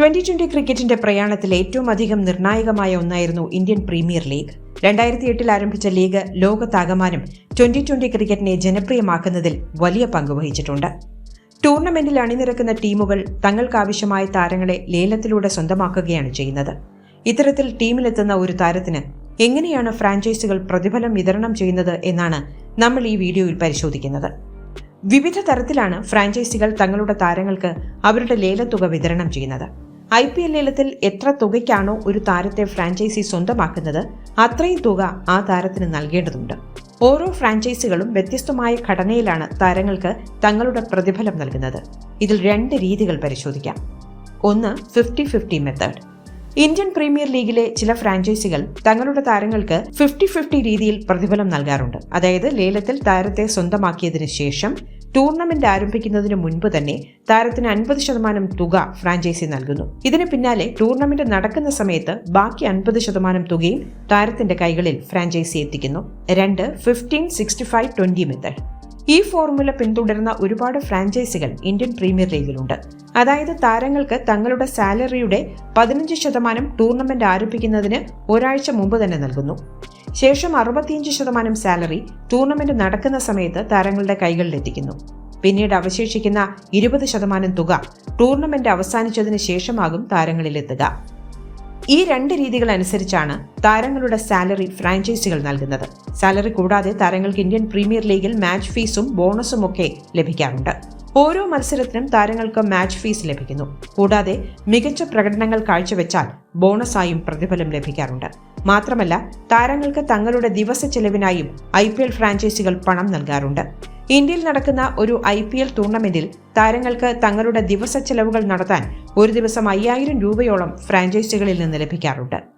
Twenty twenty ക്രിക്കറ്റിന്റെ പ്രയാണത്തിൽ ഏറ്റവും അധികം നിർണായകമായ ഒന്നായിരുന്നു ഇന്ത്യൻ പ്രീമിയർ ലീഗ്. രണ്ടായിരത്തി എട്ടിൽ ആരംഭിച്ച ലീഗ് ലോകത്താകമാനം ട്വന്റി ട്വന്റി ക്രിക്കറ്റിനെ ജനപ്രിയമാക്കുന്നതിൽ വലിയ പങ്ക് വഹിച്ചിട്ടുണ്ട്. ടൂർണമെന്റിൽ അണിനിരക്കുന്ന ടീമുകൾ തങ്ങൾക്കാവശ്യമായ താരങ്ങളെ ലേലത്തിലൂടെ സ്വന്തമാക്കുകയാണ് ചെയ്യുന്നത്. ഇത്തരത്തിൽ ടീമിലെത്തുന്ന ഒരു താരത്തിന് എങ്ങനെയാണ് ഫ്രാഞ്ചൈസികൾ പ്രതിഫലം വിതരണം ചെയ്യുന്നത് എന്നാണ് നമ്മൾ ഈ വീഡിയോയിൽ പരിശോധിക്കുന്നത്. വിവിധ തരത്തിലാണ് ഫ്രാഞ്ചൈസികൾ തങ്ങളുടെ താരങ്ങൾക്ക് അവരുടെ ലേലത്തുക വിതരണം ചെയ്യുന്നത്. ഐ പി എൽ ലേലത്തിൽ എത്ര തുകയ്ക്കാണോ ഒരു താരത്തെ ഫ്രാഞ്ചൈസി സ്വന്തമാക്കുന്നത് അത്രയും തുക ആ താരത്തിന് നൽകേണ്ടതുണ്ട്. ഓരോ ഫ്രാഞ്ചൈസികളും വ്യത്യസ്തമായ ഘടനയിലാണ് താരങ്ങൾക്ക് തങ്ങളുടെ പ്രതിഫലം നൽകുന്നത്. ഇതിൽ രണ്ട് രീതികൾ പരിശോധിക്കാം. ഒന്ന് fifty fifty method Indian premier ലീഗിലെ ചില ഫ്രാഞ്ചൈസികൾ തങ്ങളുടെ താരങ്ങൾക്ക് ഫിഫ്റ്റി ഫിഫ്റ്റി രീതിയിൽ പ്രതിഫലം നൽകാറുണ്ട്. അതായത് ലേലത്തിൽ താരത്തെ സ്വന്തമാക്കിയതിനു ശേഷം ടൂർണമെന്റ് ആരംഭിക്കുന്നതിന് മുൻപ് തന്നെ താരത്തിന് അൻപത് ശതമാനം തുക ഫ്രാഞ്ചൈസി നൽകുന്നു. ഇതിന് പിന്നാലെ ടൂർണമെന്റ് നടക്കുന്ന സമയത്ത് ബാക്കി അൻപത് ശതമാനം തുകയും താരത്തിന്റെ കൈകളിൽ ഫ്രാഞ്ചൈസി എത്തിക്കുന്നു. രണ്ട് fifteen sixty five twenty method ഈ ഫോർമുല പിന്തുടരുന്ന ഒരുപാട് ഫ്രാഞ്ചൈസികൾ ഇന്ത്യൻ പ്രീമിയർ ലീഗിലുണ്ട്. അതായത് താരങ്ങൾക്ക് തങ്ങളുടെ സാലറിയുടെ പതിനഞ്ച് ശതമാനം ടൂർണമെന്റ് ആരംഭിക്കുന്നതിന് ഒരാഴ്ച മുമ്പ് തന്നെ നൽകുന്നു. ശേഷം അറുപത്തിയഞ്ച് ശതമാനം സാലറി ടൂർണമെന്റ് നടക്കുന്ന സമയത്ത് താരങ്ങളുടെ കൈകളിലെത്തിക്കുന്നു. പിന്നീട് അവശേഷിക്കുന്ന ഇരുപത് ശതമാനം തുക ടൂർണമെന്റ് അവസാനിച്ചതിന് ശേഷമാകും താരങ്ങളിലെത്തുക. ഈ രണ്ട് രീതികൾ അനുസരിച്ചാണ് താരങ്ങളുടെ സാലറി ഫ്രാഞ്ചൈസികൾ നൽകുന്നത്. സാലറി കൂടാതെ താരങ്ങൾക്ക് ഇന്ത്യൻ പ്രീമിയർ ലീഗിൽ മാച്ച് ഫീസും ബോണസും ഒക്കെ ലഭിക്കാറുണ്ട്. ഓരോ മത്സരത്തിനും താരങ്ങൾക്ക് മാച്ച് ഫീസ് ലഭിക്കുന്നു. കൂടാതെ മികച്ച പ്രകടനങ്ങൾ കാഴ്ചവെച്ചാൽ ബോണസായും പ്രതിഫലം ലഭിക്കാറുണ്ട്. മാത്രമല്ല താരങ്ങൾക്ക് തങ്ങളുടെ ദിവസ ചെലവിനായും ഐ പി എൽ ഫ്രാഞ്ചൈസികൾ പണം നൽകാറുണ്ട്. ഇന്ത്യയിൽ നടക്കുന്ന ഒരു ഐ പി എൽ ടൂർണമെന്റിൽ താരങ്ങൾക്ക് തങ്ങളുടെ ദിവസ ചെലവുകൾ നടത്താൻ ഒരു ദിവസം അയ്യായിരം രൂപയോളം ഫ്രാഞ്ചൈസികളിൽ നിന്ന് ലഭിക്കാറുണ്ട്.